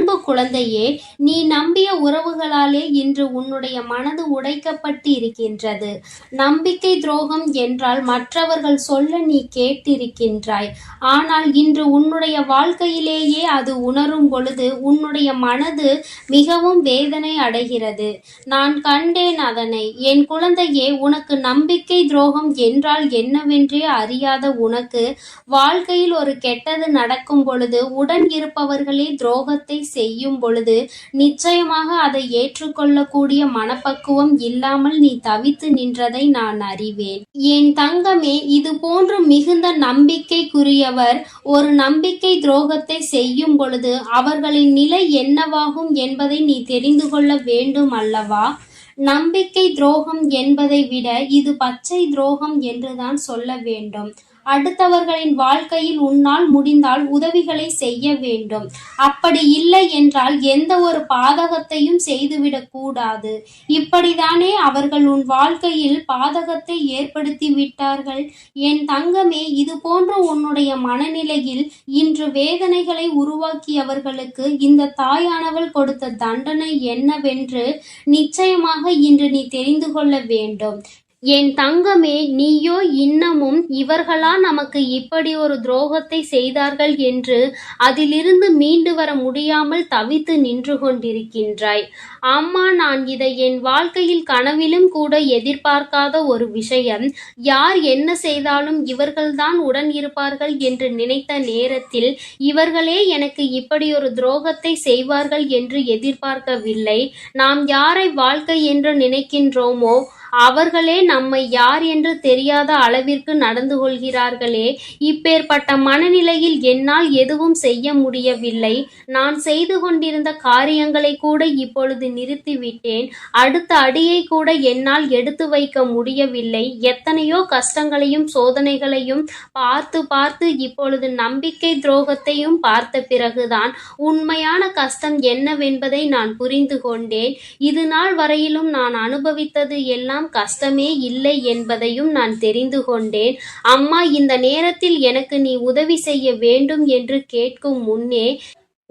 அன்பு குழந்தையே நீ நம்பிய உறவுகளாலே இன்று உன்னுடைய மனது உடைக்கப்பட்டு இருக்கின்றது நம்பிக்கை துரோகம் என்றால் மற்றவர்கள் சொல்ல நீ கேட்டிருக்கின்றாய். ஆனால் இன்று உன்னுடைய வாழ்க்கையிலேயே அது உணரும் பொழுது உன்னுடைய மனது மிகவும் வேதனை அடைகிறது. நான் கண்டேன் அதனை. என் குழந்தையே உனக்கு நம்பிக்கை துரோகம் என்றால் என்னவென்றே அறியாத உனக்கு வாழ்க்கையில் ஒரு கெட்டது நடக்கும் பொழுது உடன் இருப்பவர்களே துரோகத்தை செய்யும் பொழுது நிச்சயமாக அதை ஏற்றுக்கொள்ளக்கூடிய மனப்பக்குவம் இல்லாமல் நீ தவித்து நின்றதை நான் அறிவேன். என் தங்கமே இது போன்று மிகுந்த நம்பிக்கைக்குரியவர் ஒரு நம்பிக்கை துரோகத்தை செய்யும் பொழுது அவர்களின் நிலை என்னவாகும் என்பதை நீ தெரிந்து கொள்ள வேண்டும் அல்லவா? நம்பிக்கை துரோகம் என்பதை விட இது பச்சை துரோகம் என்றுதான் சொல்ல வேண்டும். அடுத்தவர்களின் வாழ்க்கையில் உன்னால் முடிந்தால் உதவிகளை செய்ய வேண்டும். அப்படி இல்லை என்றால் எந்த ஒரு பாதகத்தையும் செய்துவிடக் கூடாது. இப்படிதானே அவர்கள் உன் வாழ்க்கையில் பாதகத்தை ஏற்படுத்தி விட்டார்கள். என் தங்கமே இது போன்ற உன்னுடைய மனநிலையில் இன்று வேதனைகளை உருவாக்கியவர்களுக்கு இந்த தாயானவள் கொடுத்த தண்டனை என்னவென்று நிச்சயமாக இன்று நீ தெரிந்து கொள்ள வேண்டும். என் தங்கமே நீயோ இன்னமும் இவர்களா நமக்கு இப்படி ஒரு துரோகத்தை செய்தார்கள் என்று அதிலிருந்து மீண்டு வர முடியாமல் தவித்து நின்று கொண்டிருக்கின்றாய். அம்மா நான் இதை என் வாழ்க்கையில் கனவிலும் கூட எதிர்பார்க்காத ஒரு விஷயம். யார் என்ன செய்தாலும் இவர்கள்தான் உடன் இருப்பார்கள் என்று நினைத்த நேரத்தில் இவர்களே எனக்கு இப்படி ஒரு துரோகத்தை செய்வார்கள் என்று எதிர்பார்க்கவில்லை. நாம் யாரை வாழ்க்கை என்று நினைக்கின்றோமோ அவர்களே நம்மை யார் என்று தெரியாத அளவிற்கு நடந்து கொள்கிறார்களே. இப்பேற்பட்ட மனநிலையில் என்னால் எதுவும் செய்ய முடியவில்லை. நான் செய்து கொண்டிருந்த காரியங்களை கூட இப்பொழுது நிறுத்திவிட்டேன். அடுத்த அடியை கூட என்னால் எடுத்து வைக்க முடியவில்லை. எத்தனையோ கஷ்டங்களையும் சோதனைகளையும் பார்த்து பார்த்து இப்பொழுது நம்பிக்கை துரோகத்தையும் பார்த்த பிறகுதான் உண்மையான கஷ்டம் என்னவென்பதை நான் புரிந்து கொண்டேன். இது நாள் வரையிலும் நான் அனுபவித்தது எல்லாம் கஷ்டமே இல்லை என்பதையும் நான் தெரிந்து கொண்டேன். அம்மா இந்த நேரத்தில் எனக்கு நீ உதவி செய்ய வேண்டும் என்று கேட்கும் முன்னே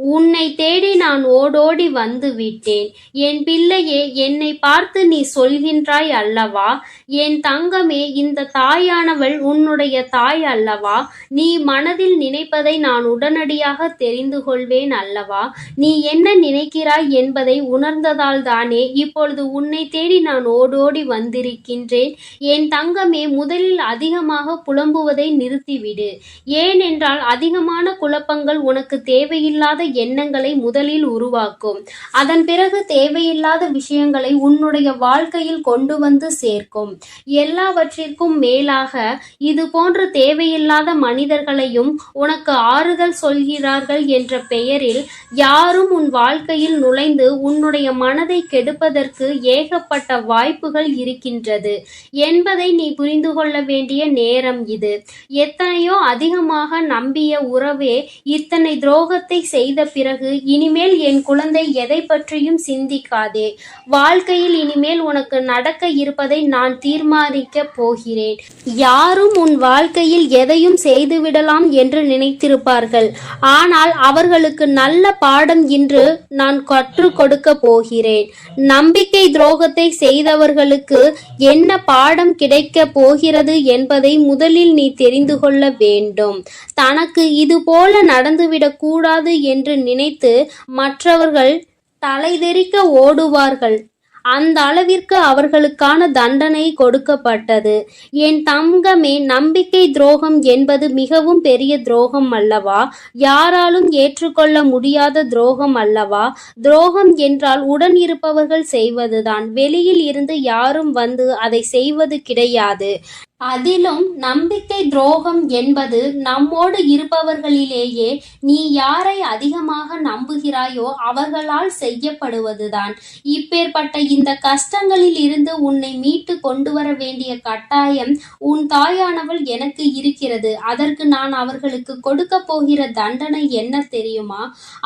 உன்னை தேடி நான் ஓடோடி வந்து விட்டேன் என் பிள்ளையே என்னை பார்த்து நீ சொல்கின்றாய் அல்லவா? என் தங்கமே இந்த தாயானவள் உன்னுடைய தாய் அல்லவா? நீ மனதில் நினைப்பதை நான் உடனடியாக தெரிந்து கொள்வேன் அல்லவா? நீ என்ன நினைக்கிறாய் என்பதை உணர்ந்ததால் தானே இப்பொழுது உன்னை தேடி நான் ஓடோடி வந்திருக்கின்றேன். என் தங்கமே முதலில் அதிகமாக புலம்புவதை நிறுத்திவிடு. ஏனென்றால் அதிகமான குழப்பங்கள் உனக்கு தேவையில்லாத எண்ணங்களை முதலில் உருவாக்கும். அதன் பிறகு தேவையில்லாத விஷயங்களை உன்னுடைய வாழ்க்கையில் கொண்டு வந்து சேர்க்கும். எல்லாவற்றிற்கும் மேலாக இது போன்ற தேவையில்லாத மனிதர்களையும் உனக்கு ஆறுதல் சொல்கிறார்கள் என்ற பெயரில் யாரும் உன் வாழ்க்கையில் நுழைந்து உன்னுடைய மனதை கெடுப்பதற்கு ஏகப்பட்ட வாய்ப்புகள் இருக்கின்றது. என்பதை நீ புரிந்து கொள்ள வேண்டிய நேரம் இது. எத்தனையோ அதிகமாக நம்பிய உறவே இத்தனை துரோகத்தை செய்த பிறகு இனிமேல் என் குழந்தை எதை பற்றியும் சிந்திக்காதே. வாழ்க்கையில் இனிமேல் உனக்கு நடக்க இருப்பதை நான் தீர்மானிக்க போகிறேன். யாரும் உன் வாழ்க்கையில் எதையும் செய்துவிடலாம் என்று நினைத்திருப்பார்கள். ஆனால் அவர்களுக்கு நல்ல பாடம் இன்று நான் கற்றுக் கொடுக்க போகிறேன். நம்பிக்கை துரோகத்தை செய்தவர்களுக்கு என்ன பாடம் கிடைக்க போகிறது என்பதை முதலில் நீ தெரிந்து கொள்ள வேண்டும். தனக்கு இது போல நடந்துவிடக் கூடாது என்று நினைத்து மற்றவர்கள் தலைதெறிக்க ஓடுவார்கள். அந்த அளவிற்கு அவர்களுக்கான தண்டனை கொடுக்கப்பட்டது. என் தங்கமே நம்பிக்கை துரோகம் என்பது மிகவும் பெரிய துரோகம் அல்லவா? யாராலும் ஏற்றுக்கொள்ள முடியாத துரோகம் அல்லவா? துரோகம் என்றால் உடன் இருப்பவர்கள் செய்வதுதான். வெளியில் இருந்து யாரும் வந்து அதை செய்வது கிடையாது. அதிலும் நம்பிக்கை துரோகம் என்பது நம்மோடு இருப்பவர்களிலேயே நீ யாரை அதிகமாக நம்புகிறாயோ அவர்களால் செய்யப்படுவதுதான். இப்பேற்பட்ட இந்த கஷ்டங்களில் இருந்து உன்னை மீட்டு கொண்டு வர வேண்டிய கட்டாயம் உன் தாயானவள் எனக்கு இருக்கிறது. அதற்கு நான் அவர்களுக்கு கொடுக்க போகிற தண்டனை என்ன தெரியுமா?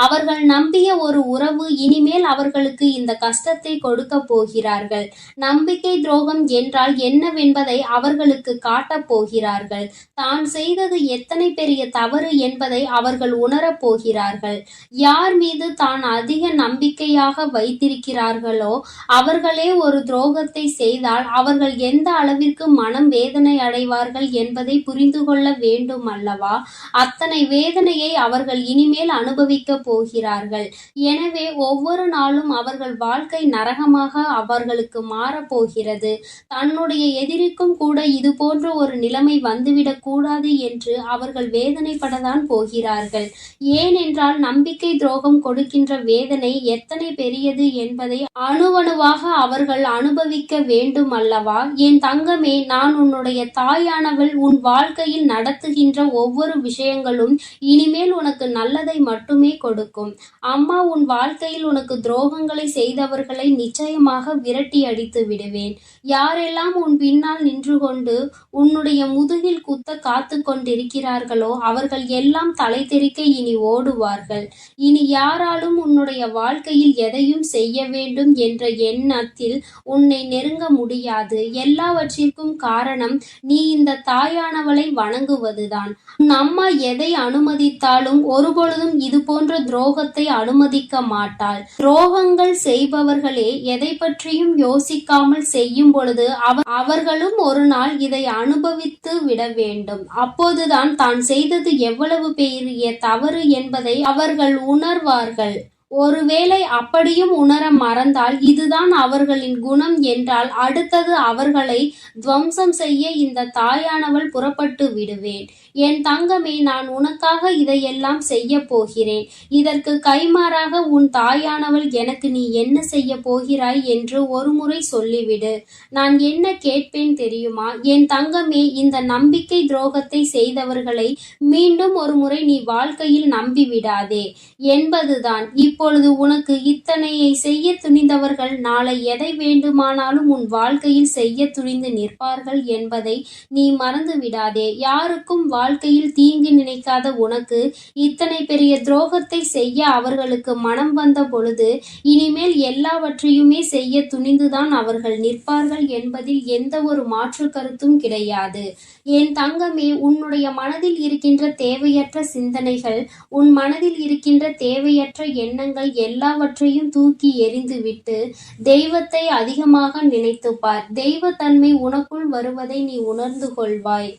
அவர்கள் நம்பிய ஒரு உறவு இனிமேல் அவர்களுக்கு இந்த கஷ்டத்தை கொடுக்க போகிறார்கள். நம்பிக்கை துரோகம் என்றால் என்னவென்பதை அவர்களுக்கு அவர்களுக்கு காட்டப் போகிறார்கள். தான் செய்தது எத்தனை பெரிய தவறு என்பதை அவர்கள் உணரப் போகிறார்கள். யார் மீது தான் அதிக நம்பிக்கையாக வைத்திருக்கிறார்களோ அவர்களே ஒரு துரோகத்தை செய்தால் அவர்கள் எந்த அளவிற்கு மனம் வேதனை அடைவார்கள் என்பதை புரிந்து கொள்ள வேண்டும் அல்லவா? அத்தனை வேதனையை அவர்கள் இனிமேல் அனுபவிக்கப் போகிறார்கள். எனவே ஒவ்வொரு நாளும் அவர்கள் வாழ்க்கை நரகமாக அவர்களுக்கு மாறப்போகிறது தன்னுடைய எதிரிக்கும் கூட இது போன்ற ஒரு நிலைமை வந்துவிடக் கூடாது என்று அவர்கள் வேதனைப்படத்தான் போகிறார்கள். ஏனென்றால் நம்பிக்கை துரோகம் கொடுக்கின்ற வேதனை எத்தனை பெரியது என்பதை அணுவணுவாக அவர்கள் அனுபவிக்க வேண்டும் அல்லவா? என் தங்கமே நான் உன்னுடைய தாயானவள் உன் வாழ்க்கையில் நடத்துகின்ற ஒவ்வொரு விஷயங்களும் இனிமேல் உனக்கு நல்லதை மட்டுமே கொடுக்கும். அம்மா உன் வாழ்க்கையில் உனக்கு துரோகங்களை செய்தவர்களை நிச்சயமாக விரட்டி அடித்து விடுவேன். யாரெல்லாம் உன் பின்னால் நின்று கொண்டு உன்னுடைய முதுகில் குத்த காத்து கொண்டிருக்கிறார்களோ அவர்கள் எல்லாம் தலை தெறிக்க இனி ஓடுவார்கள். இனி யாராலும் உன்னுடைய வாழ்க்கையில் எதையும் செய்ய வேண்டும் என்ற எண்ணத்தில் உன்னை நெருங்க முடியாது. எல்லாவற்றிற்கும் காரணம் நீ இந்த தாயானவளை வணங்குவதுதான். நம்ம எதை அனுமதித்தாலும் ஒருபொழுதும் இது போன்ற துரோகத்தை அனுமதிக்க மாட்டாள். துரோகங்கள் செய்பவர்களே எதை பற்றியும் யோசிக்காமல் செய்யும் பொழுது அவ- அவர்களும் ஒரு நாள் இதை அனுபவித்து விட வேண்டும். அப்போதுதான் தான் செய்தது எவ்வளவு பெரிய தவறு என்பதை அவர்கள் உணர்வார்கள். ஒருவேளை அப்படியும் உணர மறந்தால் இதுதான் அவர்களின் குணம் என்றால் அடுத்தது அவர்களை துவம்சம் செய்ய இந்த தாயானவள் புறப்பட்டு விடுவேன். என் தங்கமே நான் உனக்காக இதையெல்லாம் செய்ய போகிறேன். இதற்கு கைமாறாக உன் தாயானவள் எனக்கு நீ என்ன செய்ய போகிறாய் என்று ஒருமுறை சொல்லிவிடு. நான் என்ன கேட்பேன் தெரியுமா? என் தங்கமே இந்த நம்பிக்கை துரோகத்தை செய்தவர்களை மீண்டும் ஒரு முறை நீ வாழ்க்கையில் நம்பிவிடாதே. என்பதுதான். இப்பொழுது உனக்கு இத்தனையை செய்ய துணிந்தவர்கள் நாளை எதை வேண்டுமானாலும் உன் வாழ்க்கையில் செய்ய துணிந்து நிற்பார்கள் என்பதை நீ மறந்து விடாதே யாருக்கும் வாழ்க்கையில் தீங்கு நினைக்காத உனக்கு இத்தனை பெரிய துரோகத்தை செய்ய அவர்களுக்கு மனம் வந்த பொழுது இனிமேல் எல்லாவற்றையுமே செய்ய துணிந்துதான் அவர்கள் நிற்பார்கள் என்பதில் எந்த ஒரு மாற்று கருத்தும் கிடையாது. என் தங்கமே உன்னுடைய மனதில் இருக்கின்ற தேவையற்ற சிந்தனைகள் உன் மனதில் இருக்கின்ற தேவையற்ற எண்ணங்கள் எல்லாவற்றையும் தூக்கி எறிந்துவிட்டு தெய்வத்தை அதிகமாக நினைத்துப்பார் தெய்வத்தன்மை உனக்குள் வருவதை நீ உணர்ந்து கொள்வாய்.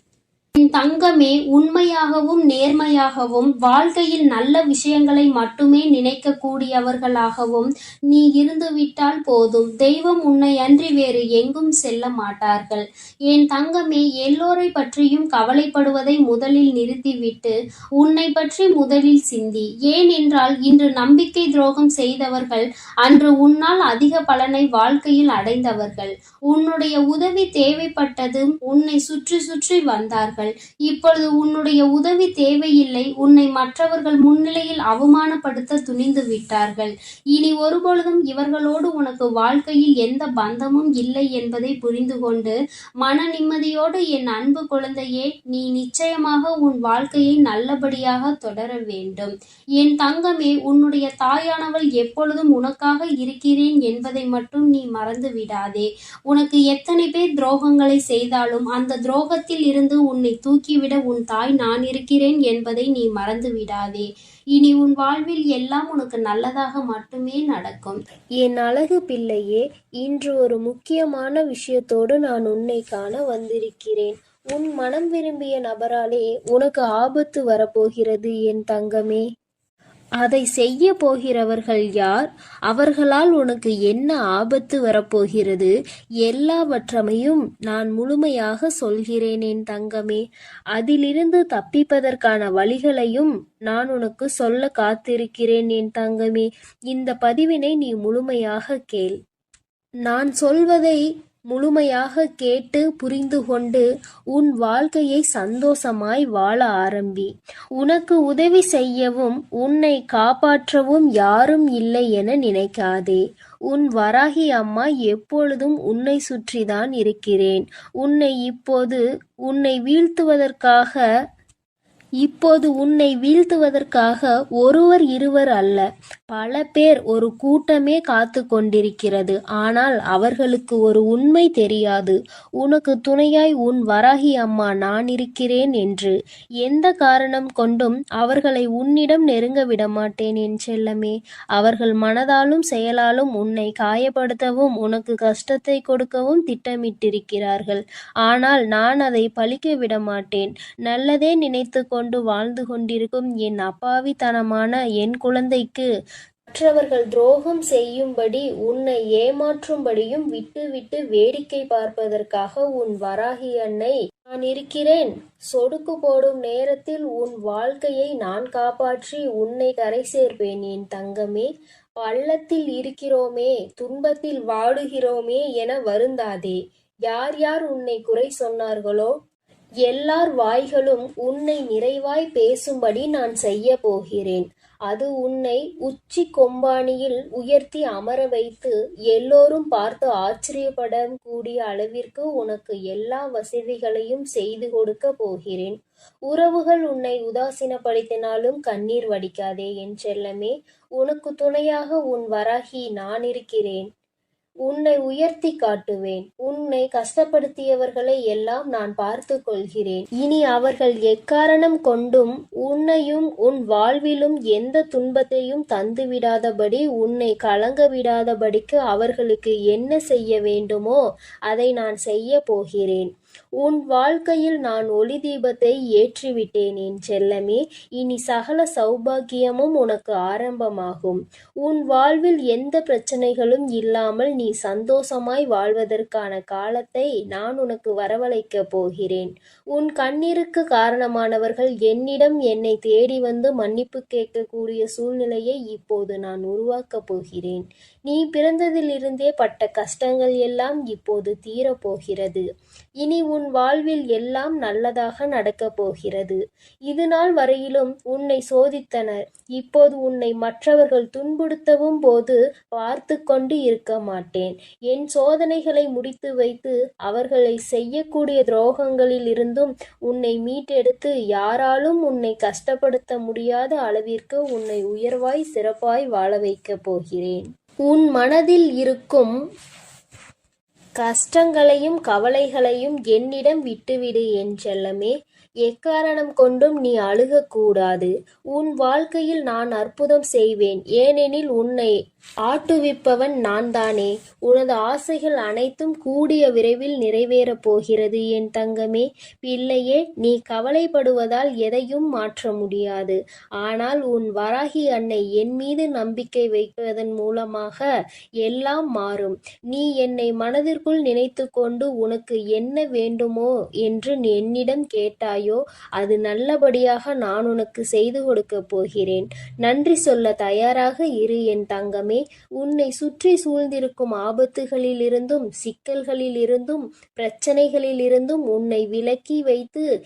என் தங்கமே உண்மையாகவும் நேர்மையாகவும் வாழ்க்கையில் நல்ல விஷயங்களை மட்டுமே நினைக்கக்கூடியவர்களாகவும் நீ இருந்துவிட்டால் போதும். தெய்வம் உன்னை அன்றி வேறு எங்கும் செல்ல மாட்டார்கள். என் தங்கமே எல்லோரை பற்றியும் கவலைப்படுவதை முதலில் நிறுத்திவிட்டு உன்னை பற்றி முதலில் சிந்தி. ஏனென்றால் இன்று நம்பிக்கை துரோகம் செய்தவர்கள் அன்று உன்னால் அதிக பலனை வாழ்க்கையில் அடைந்தவர்கள். உன்னுடைய உதவி தேவைப்பட்டதும் உன்னை சுற்றி சுற்றி வந்தார்கள். இப்பொழுது உன்னுடைய உதவி தேவையில்லை உன்னை மற்றவர்கள் முன்னிலையில் அவமானப்படுத்த துணிந்து விட்டார்கள். இனி ஒருபொழுதும் இவர்களோடு உனக்கு வாழ்க்கையில் எந்த பந்தமும் இல்லை என்பதை புரிந்து கொண்டு மன நிம்மதியோடு என் அன்பு குழந்தையே நீ நிச்சயமாக உன் வாழ்க்கையை நல்லபடியாக தொடர வேண்டும். என் தங்கமே உன்னுடைய தாயானவள் எப்பொழுதும் உனக்காக இருக்கிறேன் என்பதை மட்டும் நீ மறந்து விடாதே உனக்கு எத்தனை பேர் துரோகங்களை செய்தாலும் அந்த துரோகத்தில் இருந்து உன்னை தூக்கிவிட உன் தாய் நான் இருக்கிறேன் என்பதை நீ மறந்து விடாதே இனி உன் வாழ்வில் எல்லாம் உனக்கு நல்லதாக மட்டுமே நடக்கும். என் அழகு பிள்ளையே இன்று ஒரு முக்கியமான விஷயத்தோடு நான் உன்னை காண வந்திருக்கிறேன். உன் மனம் விரும்பிய நபராலே உனக்கு ஆபத்து வரப்போகிறது என் தங்கமே. அதை செய்ய போகிறவர்கள் யார்? அவர்களால் உனக்கு என்ன ஆபத்து வரப்போகிறது? எல்லாவற்றையும் நான் முழுமையாக சொல்கிறேன் என் தங்கமே. அதிலிருந்து தப்பிப்பதற்கான வழிகளையும் நான் உனக்கு சொல்ல காத்திருக்கிறேன் என் தங்கமே. இந்த பதிவினை நீ முழுமையாக கேள். நான் சொல்வதை முழுமையாக கேட்டு புரிந்து கொண்டு உன் வாழ்க்கையை சந்தோஷமாய் வாழ ஆரம்பி. உனக்கு உதவி செய்யவும் உன்னை காப்பாற்றவும் யாரும் இல்லை என நினைக்காதே. உன் வராகி அம்மா எப்பொழுதும் உன்னை சுற்றிதான் இருக்கிறேன். உன்னை இப்போது உன்னை வீழ்த்துவதற்காக இப்போது உன்னை வீழ்த்துவதற்காக ஒருவர் இருவர் அல்ல. பல பேர் ஒரு கூட்டமே காத்து கொண்டிருக்கிறது. ஆனால் அவர்களுக்கு ஒரு உண்மை தெரியாது. உனக்கு துணையாய் உன் வராகி அம்மா நான் இருக்கிறேன் என்று. எந்த காரணம் கொண்டும் அவர்களை உன்னிடம் நெருங்க விடமாட்டேன் என் செல்லமே. அவர்கள் மனதாலும் செயலாலும் உன்னை காயப்படுத்தவும் உனக்கு கஷ்டத்தை கொடுக்கவும் திட்டமிட்டிருக்கிறார்கள். ஆனால் நான் அதை பழிக்க விட மாட்டேன் நல்லதே நினைத்து கொண்டு வாழ்ந்து கொண்டிருக்கும் என் அப்பாவித்தனமான என் குழந்தைக்கு மற்றவர்கள் துரோகம் செய்யும்படி உன்னை ஏமாற்றும்படியும் விட்டுவிட்டு வேடிக்கை பார்ப்பதற்காக உன் வராகி அன்னை நான் இருக்கிறேன். சொடுக்கு போடும் நேரத்தில் உன் வாழ்க்கையை நான் காப்பாற்றி உன்னை கரை சேர்ப்பேன் என் தங்கமே. பள்ளத்தில் இருக்கிறோமே துன்பத்தில் வாடுகிறோமே என வருந்தாதே. யார் யார் உன்னை குறை சொன்னார்களோ எல்லார் வாய்களும் உன்னை நிறைவாய் பேசும்படி நான் செய்ய போகிறேன். அது உன்னை உச்சி கொம்பானியில் உயர்த்தி அமர வைத்து எல்லோரும் பார்த்து ஆச்சரியப்பட கூடிய அளவிற்கு உனக்கு எல்லா வசதிகளையும் செய்து கொடுக்க போகிறேன். உறவுகள் உன்னை உதாசீனப்படுத்தினாலும் கண்ணீர் வடிக்காதே என் செல்லமே. உனக்கு துணையாக உன் வராகி நான் இருக்கிறேன். உன்னை உயர்த்தி காட்டுவேன். உன்னை கஷ்டப்படுத்தியவர்களை எல்லாம் நான் பார்த்து கொள்கிறேன். இனி அவர்கள் எக்காரணம் கொண்டும் உன்னையும் உன் வாழ்விலும் எந்த துன்பத்தையும் தந்துவிடாதபடி உன்னை கலங்க விடாதபடிக்கு அவர்களுக்கு என்ன செய்ய வேண்டுமோ அதை நான் செய்ய போகிறேன். உன் வாழ்க்கையில் நான் ஒளி தீபத்தை ஏற்றிவிட்டேன் என் செல்லமே. இனி சகல சௌபாகியமும் உனக்கு ஆரம்பமாகும். உன் வாழ்வில் எந்த பிரச்சனைகளும் இல்லாமல் நீ சந்தோஷமாய் வாழ்வதற்கான காலத்தை நான் உனக்கு வரவழைக்கப் போகிறேன். உன் கண்ணீருக்கு காரணமானவர்கள் என்னிடம் என்னை தேடி வந்து மன்னிப்பு கேட்கக்கூடிய சூழ்நிலையை இப்போது நான் உருவாக்கப் போகிறேன். நீ பிறந்ததிலிருந்தே பட்ட கஷ்டங்கள் எல்லாம் இப்போது தீரப்போகிறது. இனி உன் வாழ்வில் எல்லாம் நல்லதாக நடக்கப் போகிறது. இது நாள் வரையிலும் உன்னை சோதித்தனர். இப்போது உன்னை மற்றவர்கள் துன்புறுத்தவும் போது பார்த்து கொண்டு இருக்க மாட்டேன். என் சோதனைகளை முடித்து வைத்து அவர்களை செய்யக்கூடிய துரோகங்களில் இருந்தும் உன்னை மீட்டெடுத்து யாராலும் உன்னை கஷ்டப்படுத்த முடியாத அளவிற்கு உன்னை உயர்வாய் சிறப்பாய் வாழ வைக்கப் போகிறேன். உன் மனதில் இருக்கும் கஷ்டங்களையும் கவலைகளையும் என்னிடம் விட்டுவிடு என் செல்லமே. எக்காரணம் கொண்டும் நீ அழுகக்கூடாது. உன் வாழ்க்கையில் நான் அற்புதம் செய்வேன். ஏனெனில் உன்னை ஆட்டுவிப்பவன் நான் தானே உனது ஆசைகள் அனைத்தும் கூடிய விரைவில் நிறைவேறப் போகிறது என் தங்கமே. பிள்ளையே நீ கவலைப்படுவதால் எதையும் மாற்ற முடியாது. ஆனால் உன் வராகி அன்னை என் மீது நம்பிக்கை வைப்பதன் மூலமாக எல்லாம் மாறும். நீ என்னை மனதிற்குள் நினைத்து கொண்டு உனக்கு என்ன வேண்டுமோ என்று என்னிடம் கேட்டாய். அது நல்லபடியாக நான் உனக்கு செய்து கொடுக்கப் போகிறேன். நன்றி சொல்ல தயாராக இரு என் தங்கமே. உன்னை சுற்றி சூழ்ந்திருக்கும் ஆபத்துகளிலிருந்தும் சிக்கல்களிலிருந்தும் பிரச்சனைகளிலிருந்தும் உன்னை விலக்கி வைத்து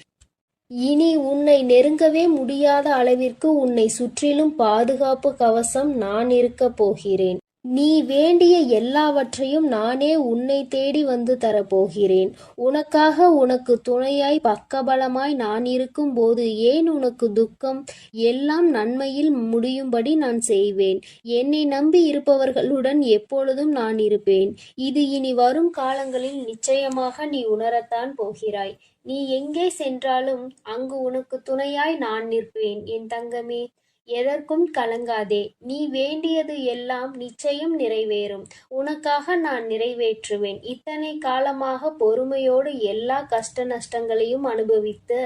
இனி உன்னை நெருங்கவே முடியாத அளவிற்கு உன்னை சுற்றிலும் பாதுகாப்பு கவசம் நான் இருக்கப் போகிறேன். நீ வேண்டிய எல்லாவற்றையும் நானே உன்னை தேடி வந்து தரப்போகிறேன். உனக்காக உனக்கு துணையாய் பக்கபலமாய் நான் இருக்கும்போது ஏன் உனக்கு துக்கம்? எல்லாம் நன்மையில் முடியும்படி நான் செய்வேன். என்னை நம்பி இருப்பவர்களுடன் எப்பொழுதும் நான் இருப்பேன். இது இனி வரும் காலங்களில் நிச்சயமாக நீ உணரத்தான் போகிறாய். நீ எங்கே சென்றாலும் அங்கு உனக்கு துணையாய் நான் நிற்பேன். என் தங்கமே எதற்கும் கலங்காதே. நீ வேண்டியது எல்லாம் நிச்சயம் நிறைவேறும். உனக்காக நான் நிறைவேற்றுவேன். இத்தனை காலமாக பொறுமையோடு எல்லா கஷ்ட நஷ்டங்களையும் அனுபவித்து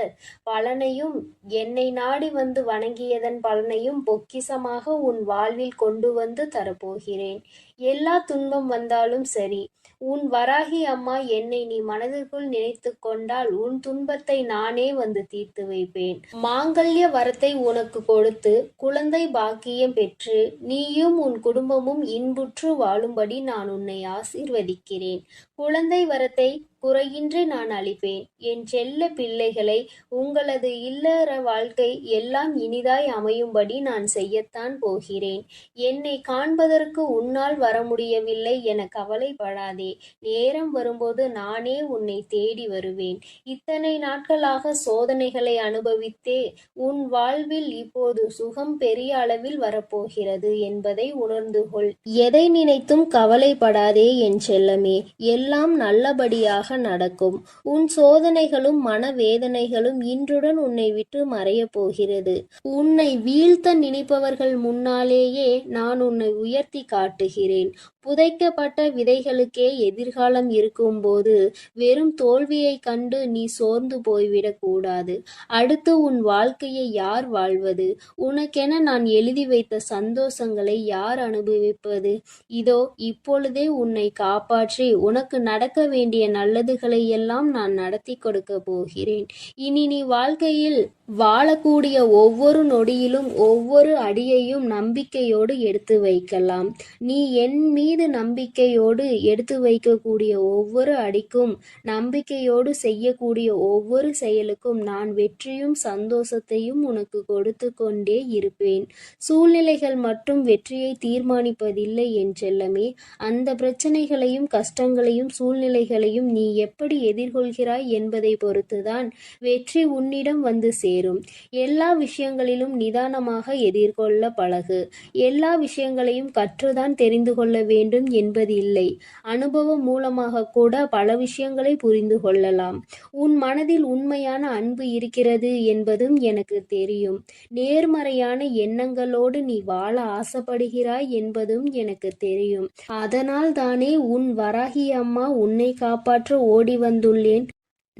பலனையும் என்னை நாடி வந்து வணங்கியதன் பலனையும் பொக்கிசமாக உன் வாழ்வில் கொண்டு வந்து தரப்போகிறேன். எல்லா துன்பம் வந்தாலும் சரி உன் வராகி அம்மா என்னை நீ மனதிற்குள் நினைத்து கொண்டால் உன் துன்பத்தை நானே வந்து தீர்த்து வைப்பேன். மாங்கல்ய வரத்தை உனக்கு கொடுத்து குழந்தை பாக்கியம் பெற்று நீயும் உன் குடும்பமும் இன்புற்று வாழும்படி நான் உன்னை ஆசீர்வதிக்கிறேன். குழந்தை வரத்தை குறையின்றி நான் அளிப்பேன் என் செல்ல பிள்ளைகளை உங்களது இல்லற வாழ்க்கை எல்லாம் இனிதாய் அமையும்படி நான் செய்யத்தான் போகிறேன். என்னை காண்பதற்கு உன்னால் வர முடியவில்லை என கவலைப்படாதே. நேரம் வரும்போது நானே உன்னை தேடி வருவேன். இத்தனை நாட்களாக சோதனைகளை அனுபவித்தே உன் வாழ்வில் இப்போது சுகம் பெரிய அளவில் வரப்போகிறது என்பதை உணர்ந்து கொள். எதை நினைத்தும் கவலைப்படாதே என் செல்லமே. எல்லாம் நல்லபடியாக நடக்கும். உன் சோதனைகளும் மனவேதனைகளும் இன்றுடன் உன்னை விட்டு மறையப் போகிறது. உன்னை வீழ்த்த நினைப்பவர்கள் முன்னாலேயே நான் உன்னை உயர்த்தி காட்டுகிறேன். புதைக்கப்பட்ட விதைகளுக்கே எதிர்காலம் இருக்கும்போது வெறும் தோல்வியைக் கண்டு நீ சோர்ந்து போய்விடக் கூடாது. அடுத்து உன் வாழ்க்கையை யார் வாழ்வது? உனக்கென நான் எழுதி வைத்த சந்தோஷங்களை யார் அனுபவிப்பது? இதோ இப்பொழுதே உன்னை காப்பாற்றி உனக்கு நடக்க வேண்டிய நல்ல நல்லதுகளை எல்லாம் நான் நடத்தி கொடுக்க போகிறேன். இனி நீ வாழ்க்கையில் வாழக்கூடிய ஒவ்வொரு நொடியிலும் ஒவ்வொரு அடியையும் நம்பிக்கையோடு எடுத்து வைக்கலாம். நீ என் மீது நம்பிக்கையோடு எடுத்து வைக்கக்கூடிய ஒவ்வொரு அடிக்கும் நம்பிக்கையோடு செய்யக்கூடிய ஒவ்வொரு செயலுக்கும் நான் வெற்றியும் சந்தோஷத்தையும் உனக்கு கொடுத்து கொண்டே இருப்பேன். சூழ்நிலைகள் மட்டும் வெற்றியை தீர்மானிப்பதில்லை என் செல்லமே. அந்த பிரச்சனைகளையும் கஷ்டங்களையும் சூழ்நிலைகளையும் நீ எப்படி எதிர்கொள்கிறாய் என்பதை பொறுத்துதான் வெற்றி உன்னிடம் வந்து சேரும். எல்லா விஷயங்களிலும் நிதானமாக எதிர்கொள்ள பழகு. எல்லா விஷயங்களையும் கற்றுதான் தெரிந்து கொள்ள வேண்டும் என்பது இல்லை அனுபவம் மூலமாக கூட பல விஷயங்களை புரிந்து கொள்ளலாம். உன் மனதில் உண்மையான அன்பு இருக்கிறது என்பதும் எனக்கு தெரியும். நேர்மறையான எண்ணங்களோடு நீ வாழ ஆசைப்படுகிறாய் என்பதும் எனக்கு தெரியும். அதனால் தானே உன் வராகி அம்மா உன்னை காப்பாற்ற ஓடி வந்துள்ளேன்.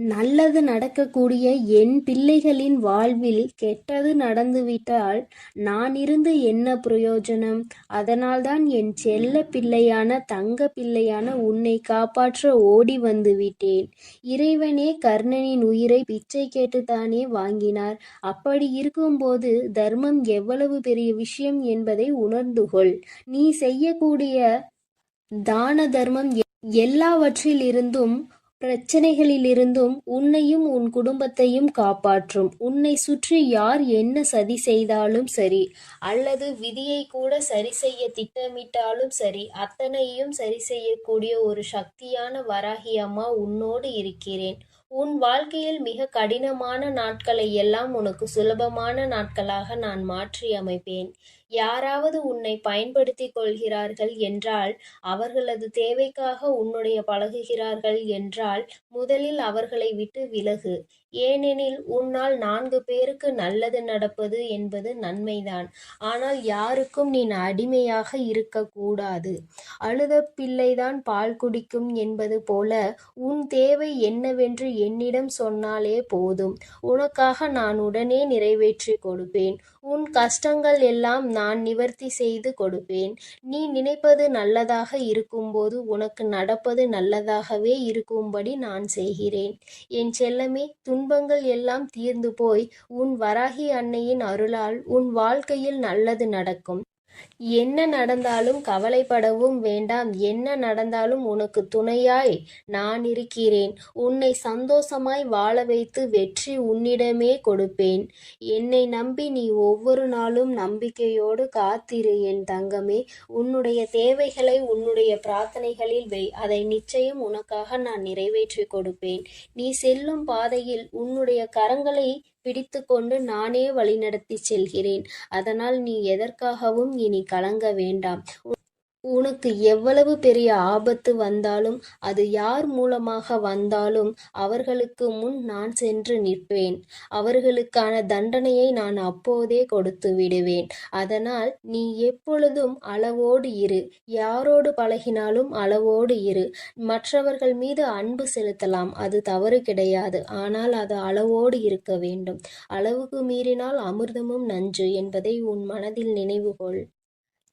நல்லது நடக்கக்கூடிய என் பிள்ளைகளின் வாழ்வில் கெட்டது நடந்துவிட்டால் நான் இருந்து என்ன பிரயோஜனம்? அதனால்தான் என் செல்ல பிள்ளையான தங்க பிள்ளையான உன்னை காப்பாற்ற ஓடி வந்து விட்டேன் இறைவனே கர்ணனின் உயிரை பிச்சை கேட்டுத்தானே வாங்கினார். அப்படி இருக்கும்போது தர்மம் எவ்வளவு பெரிய விஷயம் என்பதை உணர்ந்து கொள். நீ செய்யக்கூடிய தான தர்மம் எ- எல்லாவற்றிலிருந்தும் பிரச்சனைகளிலிருந்தும் உன்னையும் உன் குடும்பத்தையும் காப்பாற்றும். உன்னை சுற்றி யார் என்ன சதி செய்தாலும் சரி அல்லது விதியை கூட சரி செய்ய திட்டமிட்டாலும் சரி அத்தனையும் சரி செய்யக்கூடிய ஒரு சக்தியான வராகி அம்மா உன்னோடு இருக்கிறேன். உன் வாழ்க்கையில் மிக கடினமான நாட்களை எல்லாம் உனக்கு சுலபமான நாட்களாக நான் மாற்றி அமைப்பேன் யாராவது உன்னை பயன்படுத்திக் கொள்கிறார்கள் என்றால் அவர்களது தேவைக்காக உன்னுடைய பழகுகிறார்கள் என்றால் முதலில் அவர்களை விட்டு விலகு. ஏனெனில் உன்னால் நான்கு பேருக்கு நல்லது நடப்பது என்பது நன்மைதான். ஆனால் யாருக்கும் நீ அடிமையாக இருக்கக்கூடாது. அழுத பிள்ளைதான் பால் குடிக்கும் என்பது போல உன் தேவை என்னவென்று என்னிடம் சொன்னாலே போதும். உனக்காக நான் உடனே நிறைவேற்றி கொடுப்பேன். உன் கஷ்டங்கள் எல்லாம் நான் நிவர்த்தி செய்து கொடுப்பேன். நீ நினைப்பது நல்லதாக இருக்கும்போது உனக்கு நடப்பது நல்லதாகவே இருக்கும்படி நான் செய்கிறேன். என் செல்லமே துன்பங்கள் எல்லாம் தீர்ந்து போய் உன் வராகி அன்னையின் அருளால் உன் வாழ்க்கையில் நல்லது நடக்கும். என்ன நடந்தாலும் கவலைப்படவும் வேண்டாம். என்ன நடந்தாலும் உனக்கு துணையாய் நான் இருக்கிறேன். உன்னை சந்தோஷமாய் வாழ வைத்து வெற்றி உன்னிடமே கொடுப்பேன். என்னை நம்பி நீ ஒவ்வொரு நாளும் நம்பிக்கையோடு காத்திரு என் தங்கமே. உன்னுடைய தேவைகளை உன்னுடைய பிரார்த்தனைகளில் வை. அதை நிச்சயம் உனக்காக நான் நிறைவேற்றி கொடுப்பேன். நீ செல்லும் பாதையில் உன்னுடைய கரங்களை பிடித்துக்கொண்டு நானே வழிநடத்தி செல்கிறேன். அதனால் நீ எதற்காகவும் இனி கலங்க வேண்டாம். உனக்கு எவ்வளவு பெரிய ஆபத்து வந்தாலும் அது யார் மூலமாக வந்தாலும் அவர்களுக்கு முன் நான் சென்று நிற்பேன். அவர்களுக்கான தண்டனையை நான் அப்போதே கொடுத்து விடுவேன். அதனால் நீ எப்பொழுதும் அளவோடு இரு. யாரோடு பழகினாலும் அளவோடு இரு. மற்றவர்கள் மீது அன்பு செலுத்தலாம். அது தவறு கிடையாது. ஆனால் அது அளவோடு இருக்க வேண்டும். அளவுக்கு மீறினால் அமிர்தமும் நஞ்சு என்பதை உன் மனதில் நினைவுகொள்.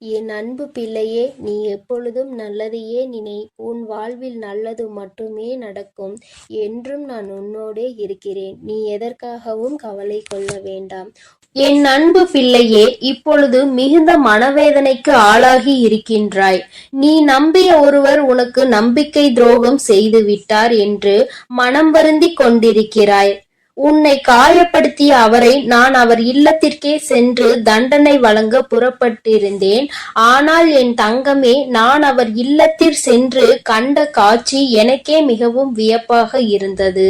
என் அன்பு பிள்ளையே நீ எப்பொழுதும் நல்லதையே நினை உன் வாழ்வில் நல்லது மட்டுமே நடக்கும். என்றும் நான் உன்னோடே இருக்கிறேன். நீ எதற்காகவும் கவலை கொள்ள வேண்டாம். என் அன்பு பிள்ளையே இப்பொழுது மிகுந்த மனவேதனைக்கு ஆளாகி இருக்கின்றாய். நீ நம்பிய ஒருவர் உனக்கு நம்பிக்கை துரோகம் செய்து விட்டார் என்று மனம் வருந்திக் கொண்டிருக்கிறாய். உன்னை காயப்படுத்திய அவரை நான் அவர் இல்லத்திற்கே சென்று தண்டனை வழங்க புறப்பட்டிருந்தேன். ஆனால் என் தங்கமே நான் அவர் இல்லத்தில் சென்று கண்ட காட்சி எனக்கே மிகவும் வியப்பாக இருந்தது.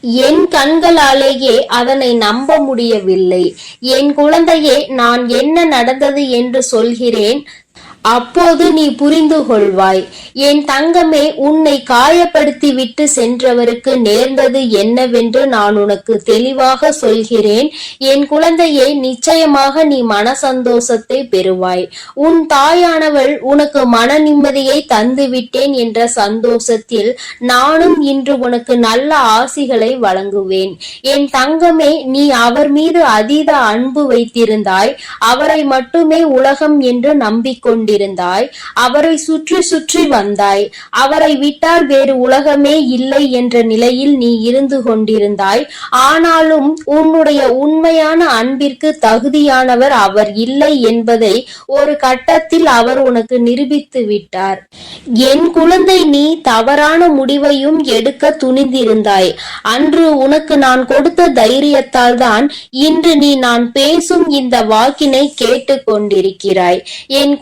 என் கண்களாலேயே அதனை நம்ப முடியவில்லை. என் குழந்தையே நான் என்ன நடந்தது என்று சொல்கிறேன். அப்போது நீ புரிந்து கொள்வாய் என் தங்கமே உன்னை காயப்படுத்தி விட்டு சென்றவருக்கு நேர்ந்தது என்னவென்று நான் உனக்கு தெளிவாக சொல்கிறேன். என் குழந்தையை நிச்சயமாக நீ மன சந்தோஷத்தை பெறுவாய். உன் தாயானவள் உனக்கு மன நிம்மதியை தந்து விட்டேன் என்ற சந்தோஷத்தில் நானும் இன்று உனக்கு நல்ல ஆசிகளை வழங்குவேன். என் தங்கமே நீ அவர் மீது அதீத அன்பு வைத்திருந்தாய். அவரை மட்டுமே உலகம் என்று நம்பிக்கொண்டு கொண்டிருந்தாய். அவரை சுற்றி சுற்றி வந்தாய். அவரை விட்டால் வேறு உலகமே இல்லை என்ற நிலையில் நீ இருந்து கொண்டிருந்தாய். ஆனாலும் உன்னுடைய உண்மையான அன்பிற்கு தகுதியானவர் அவர் இல்லை என்பதை ஒரு கட்டத்தில் அவர் உனக்கு நிரூபித்து விட்டார். என் குழந்தை நீ தவறான முடிவையும் எடுக்க துணிந்திருந்தாய். அன்று உனக்கு நான் கொடுத்த தைரியத்தால் தான் இன்று நீ நான் பேசும் இந்த வாக்கினை கேட்டு கொண்டிருக்கிறாய். என்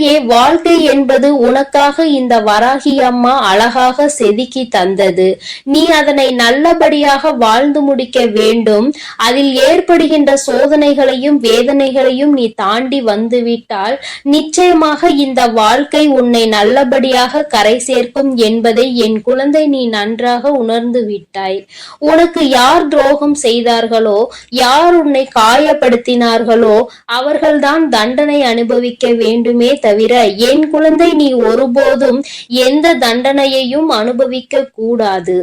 குழந்தையே வாழ்க்கை என்பது உனக்காக இந்த வராகி அம்மா அழகாக செதுக்கி தந்தது. நீ அதனை நல்லபடியாக வாழ்ந்து முடிக்க வேண்டும். அதில் ஏற்படுகின்ற சோதனைகளையும் வேதனைகளையும் நீ தாண்டி வந்துவிட்டால் நிச்சயமாக இந்த வாழ்க்கை உன்னை நல்லபடியாக கரை சேர்க்கும் என்பதை என் குழந்தை நீ நன்றாக உணர்ந்து விட்டாய். உனக்கு யார் துரோகம் செய்தார்களோ யார் உன்னை காயப்படுத்தினார்களோ அவர்கள்தான் தண்டனை அனுபவிக்க வேண்டுமே தவிர என் குழந்தை நீ ஒருபோதும் எந்த தண்டனையையும் அனுபவிக்க கூடாது.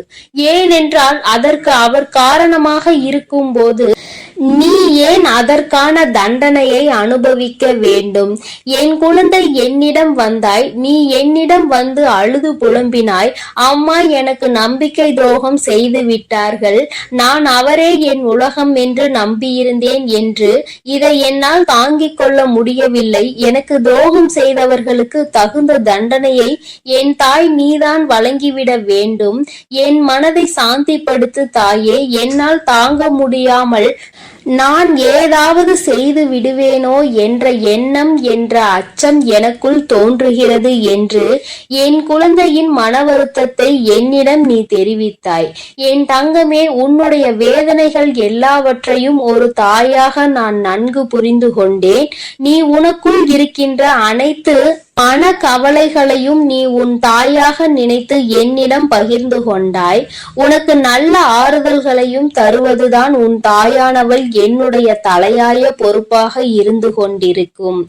ஏனென்றால் அதற்கு அவர் காரணமாக இருக்கும்போது நீ ஏன் அதற்கான தண்டனையை அனுபவிக்க வேண்டும். என் குழந்தை என்னிடம் வந்தாய் நீ என்னிடம் வந்து அழுது புலம்பினாய். அம்மா எனக்கு நம்பிக்கை துரோகம் செய்து விட்டார்கள். நான் அவரே என் உலகம் என்று நம்பியிருந்தேன் என்று. இதை என்னால் தாங்கிக் கொள்ள முடியவில்லை. எனக்கு துரோகம் செய்தவர்களுக்கு தகுந்த தண்டனையை என் தாய் நீதான் வழங்கிவிட வேண்டும். என் மனதை சாந்திப்படுத்து தாயே என்னால் தாங்க முடியாமல் நான் ஏதாவது செய்து விடுவேனோ என்ற எண்ணம் என்ற அச்சம் எனக்குள் தோன்றுகிறது என்று என் குழந்தையின் மன வருத்தத்தை என்னிடம் நீ தெரிவித்தாய். என் தங்கமே உன்னுடைய வேதனைகள் எல்லாவற்றையும் ஒரு தாயாக நான் நன்கு புரிந்து கொண்டேன் நீ உனக்குள் இருக்கின்ற அனைத்து மன கவலைகளையும் நீ உன் தாயாக நினைத்து என்னிடம் பகிர்ந்து கொண்டாய். உனக்கு நல்ல ஆறுதல்களையும் தருவதுதான் உன் தாயானவள் என்னுடைய தலையாய பொறுப்பாக இருந்து கொண்டிருக்கும்.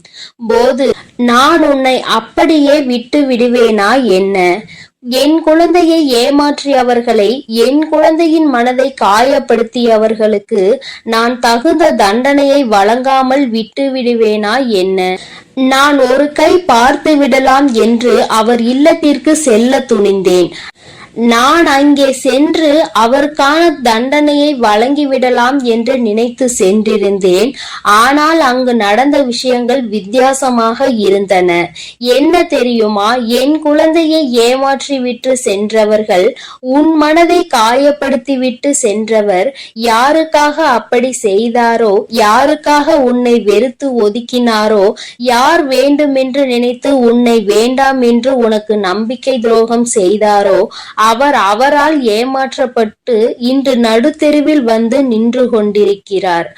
போது நான் உன்னை அப்படியே விட்டு விடுவேனா என்ன? என் குழந்தையை ஏமாற்றியவர்களை என் குழந்தையின் மனதை காயப்படுத்தியவர்களுக்கு நான் தகுந்த தண்டனையை வழங்காமல் விட்டு விடுவேனா என்ன? நான் ஒரு கை பார்த்து விடலாம் என்று அவர் இல்லத்திற்கு செல்ல துணிந்தேன். நான் அங்கே சென்று அவருக்கான தண்டனையை வழங்கிவிடலாம் என்று நினைத்து சென்றிருந்தேன். ஆனால் அங்கு நடந்த விஷயங்கள் வித்தியாசமாக இருந்தன. என்ன தெரியுமா? என் குழந்தையை ஏமாற்றிவிட்டு சென்றவர்கள் உன் மனதை காயப்படுத்தி விட்டு சென்றவர் யாருக்காக அப்படி செய்தாரோ யாருக்காக உன்னை வெறுத்து ஒதுக்கினாரோ யார் வேண்டுமென்று நினைத்து உன்னை வேண்டாம் என்று உனக்கு நம்பிக்கை துரோகம் செய்தாரோ அவர் அவரால் ஏமாற்றப்பட்டு இன்று நடுத்தெருவில் வந்து நின்று கொண்டிருக்கிறார்.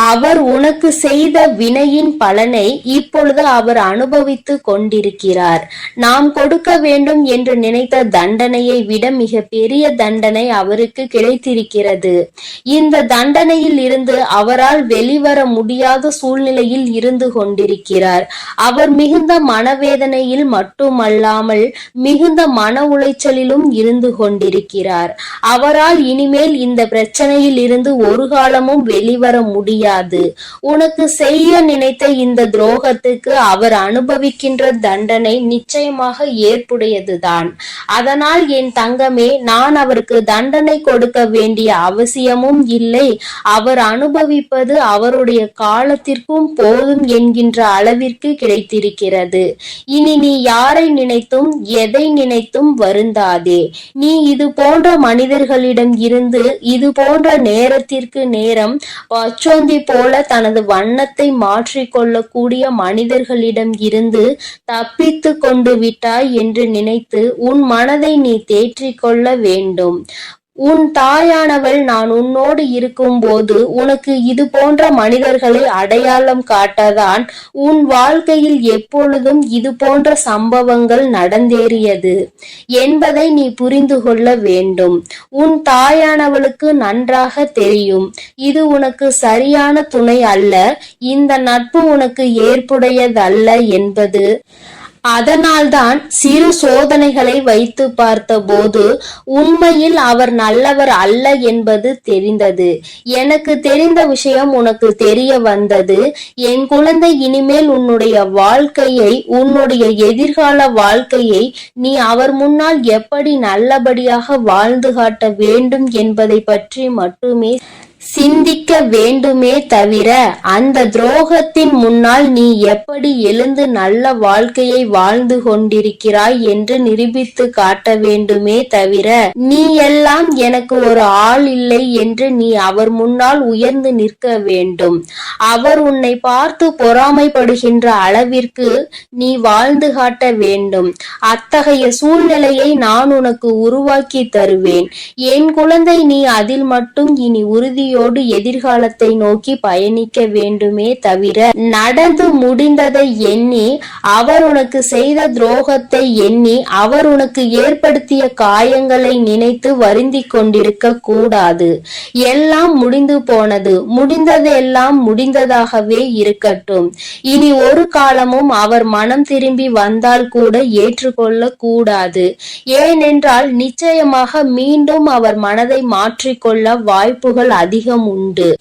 அவர் உனக்கு செய்த வினையின் பலனை இப்பொழுது அவர் அனுபவித்து கொண்டிருக்கிறார். நாம் கொடுக்க வேண்டும் என்று நினைத்த தண்டனையை விட மிக பெரிய தண்டனை அவருக்கு கிடைத்திருக்கிறது. இந்த தண்டனையில் இருந்து அவரால் வெளிவர முடியாத சூழ்நிலையில் இருந்து கொண்டிருக்கிறார். அவர் மிகுந்த மனவேதனையில் மட்டுமல்லாமல் மிகுந்த மன உளைச்சலிலும் இருந்து கொண்டிருக்கிறார். அவரால் இனிமேல் இந்த பிரச்சனையில் இருந்து ஒரு காலமும் வெளிவர முடியாது. முடியாது. உனக்கு செய்ய நினைத்த இந்த துரோகத்துக்கு அவர் அனுபவிக்கின்ற தண்டனை நிச்சயமாக ஏற்புடையதுதான். அதனால் என் தங்கமே நான் அவருக்கு தண்டனை கொடுக்க வேண்டிய அவசியமும் இல்லை. அவர் அனுபவிப்பது அவருடைய காலத்திற்கும் போதும் என்கின்ற அளவிற்கு கிடைத்திருக்கிறது. இனி நீ யாரை நினைத்தும் எதை நினைத்தும் வருந்தாதே. நீ இது போன்ற மனிதர்களிடம் இருந்து இது போன்ற நேரத்திற்கு நேரம் பச்சோந்தி போல தனது வண்ணத்தை மாற்றிக்கொள்ளக்கூடிய மனிதர்களிடம் இருந்து தப்பித்து கொண்டு விட்டாய் என்று நினைத்து உன் மனதை நீ தேற்றிக் கொள்ள வேண்டும். உன் தாயானவள் நான் உன்னோடு இருக்கும்போது உனக்கு இது போன்ற மனிதர்களை அடையாளம் காட்டதான் உன் வாழ்க்கையில் எப்பொழுதும் இது போன்ற சம்பவங்கள் நடந்தேறியது என்பதை நீ புரிந்து கொள்ள வேண்டும். உன் தாயானவளுக்கு நன்றாக தெரியும். இது உனக்கு சரியான துணை அல்ல. இந்த நட்பு உனக்கு ஏற்புடையதல்ல என்பது அதனால்தான் சிறு சோதனைகளை வைத்து பார்த்தபோது உண்மையில் அவர் நல்லவர் அல்ல என்பது தெரிந்தது. எனக்கு தெரிந்த விஷயம் உனக்கு தெரிய வந்தது. என் குழந்தை இனிமேல் உன்னுடைய வாழ்க்கையை உன்னுடைய எதிர்கால வாழ்க்கையை நீ அவர் முன்னால் எப்படி நல்லபடியாக வாழ்ந்து காட்ட வேண்டும் என்பதை பற்றி மட்டுமே சிந்திக்க வேண்டுமே தவிர அந்த துரோகத்தின் முன்னால் நீ எப்படி எழுந்து நல்ல வாழ்க்கையை வாழ்ந்து கொண்டிருக்கிறாய் என்று நிரூபித்து காட்ட வேண்டுமே தவிர நீ எல்லாம் எனக்கு ஒரு ஆள் இல்லை என்று நீ அவர் முன்னால் உயர்ந்து நிற்க வேண்டும். அவர் உன்னை பார்த்து பொறாமைப்படுகின்ற அளவிற்கு நீ வாழ்ந்து காட்ட வேண்டும். அத்தகைய சூழ்நிலையை நான் உனக்கு உருவாக்கி தருவேன். என் குழந்தை நீ அதில் மட்டும் இனி உறுதி உறுதியோடு எதிர்காலத்தை நோக்கி பயணிக்க வேண்டுமே தவிர நடந்து முடிந்ததை எண்ணி அவர் உனக்கு செய்த துரோகத்தை எண்ணி அவர் உனக்கு ஏற்படுத்திய காயங்களை நினைத்து வருந்தி கொண்டிருக்க கூடாது. எல்லாம் முடிந்து போனது. முடிந்ததெல்லாம் முடிந்ததாகவே இருக்கட்டும். இனி ஒரு காலமும் அவர் மனம் திரும்பி வந்தால் கூட ஏற்றுக்கொள்ள கூடாது. ஏனென்றால் நிச்சயமாக மீண்டும் அவர் மனதை மாற்றிக்கொள்ள வாய்ப்புகள் அதிகம். உண்டு.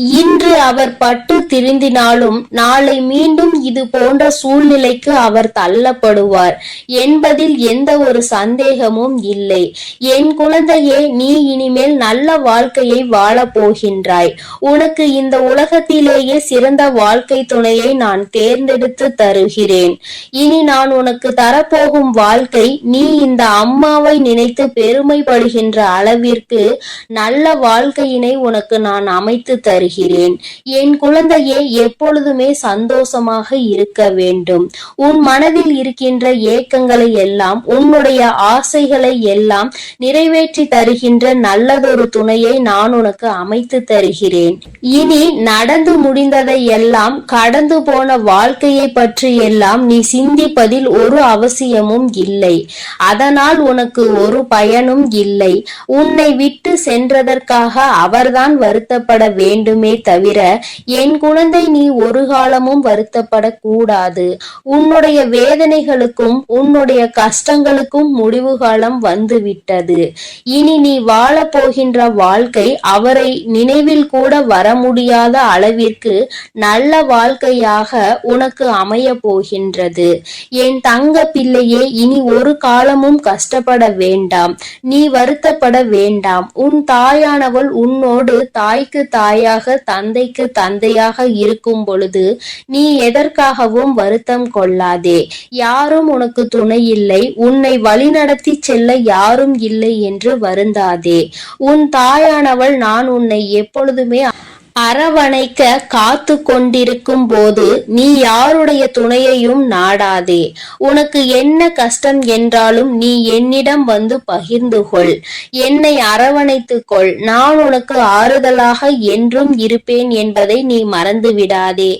இன்று அவர் பட்டு திருந்தினாலும் நாளை மீண்டும் இது போன்ற சூழ்நிலைக்கு அவர் தள்ளப்படுவார். என்பதில் எந்த ஒரு சந்தேகமும் இல்லை. என் குழந்தையே நீ இனிமேல் நல்ல வாழ்க்கையை வாழப் போகின்றாய். உனக்கு இந்த உலகத்திலேயே சிறந்த வாழ்க்கை துணையை நான் தேர்ந்தெடுத்து தருகிறேன். இனி நான் உனக்கு தரப்போகும் வாழ்க்கை நீ இந்த அம்மாவை நினைத்து பெருமைப்படுகின்ற அளவிற்கு நல்ல வாழ்க்கையினை உனக்கு நான் அமைத்து தருகிறேன். என் குழந்தையே எப்பொழுதுமே சந்தோஷமாக இருக்க வேண்டும். உன் மனதில் இருக்கின்ற ஏக்கங்களை எல்லாம் உன்னுடைய ஆசைகளை எல்லாம் நிறைவேற்றி தருகின்ற நல்லதொரு துணையை நான் உனக்கு அமைத்து தருகிறேன். இனி நடந்து முடிந்ததை எல்லாம் கடந்து போன வாழ்க்கையை பற்றி எல்லாம் நீ சிந்திப்பதில் ஒரு அவசியமும் இல்லை. அதனால் உனக்கு ஒரு பயனும் இல்லை. உன்னை விட்டு சென்றதற்காக அவர்தான் வருத்தப்பட வேண்டும். தவிர என் குழந்தை நீ ஒரு காலமும் வருத்தப்படக்கூடாது. உன்னுடைய வேதனைகளுக்கும் உன்னுடைய கஷ்டங்களுக்கும் முடிவு காலம் வந்துவிட்டது. இனி நீ வாழப்போகின்ற வாழ்க்கை அவரை நினைவில் கூட வர முடியாத அளவிற்கு நல்ல வாழ்க்கையாக உனக்கு அமைய போகின்றது என் தங்க பிள்ளையே இனி ஒரு காலமும் கஷ்டப்பட வேண்டாம். நீ வருத்தப்பட வேண்டாம். உன் தாயானவள் உன்னோடு தாய்க்கு தாயாக தந்தைக்கு தந்தையாக இருக்கும் பொழுது நீ எதற்காகவும் வருத்தம் கொள்ளாதே. யாரும் உனக்கு துணை இல்லை. உன்னை வழிநடத்தி செல்ல யாரும் இல்லை என்று வருந்தாதே. உன் தாயானவள் நான் உன்னை எப்பொழுதுமே அரவணைக்க காத்து கொண்டிருக்கும் போது நீ யாருடைய துணையையும் நாடாதே. உனக்கு என்ன கஷ்டம் என்றாலும் நீ என்னிடம் வந்து பகிர்ந்து கொள் என்னை அரவணைத்துக் கொள். நான் உனக்கு ஆறுதலாக என்றும் இருப்பேன் என்பதை நீ மறந்து விடாதே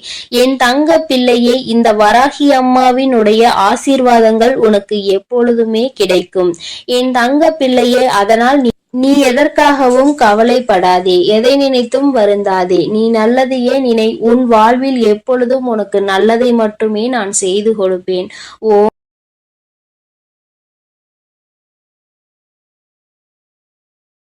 என் தங்க பிள்ளையே இந்த வராகி அம்மாவினுடைய ஆசீர்வாதங்கள் உனக்கு எப்பொழுதுமே கிடைக்கும். என் தங்க பிள்ளையே அதனால் நீ நீ எதற்காகவும் கவலைப்படாதே எதை நினைத்தும் வருந்தாதே. நீ நல்லதையே நினை உன் வாழ்வில் எப்பொழுதும் உனக்கு நல்லதை மட்டுமே நான் செய்து கொடுப்பேன். ஓ